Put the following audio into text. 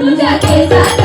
तुझ्या केसा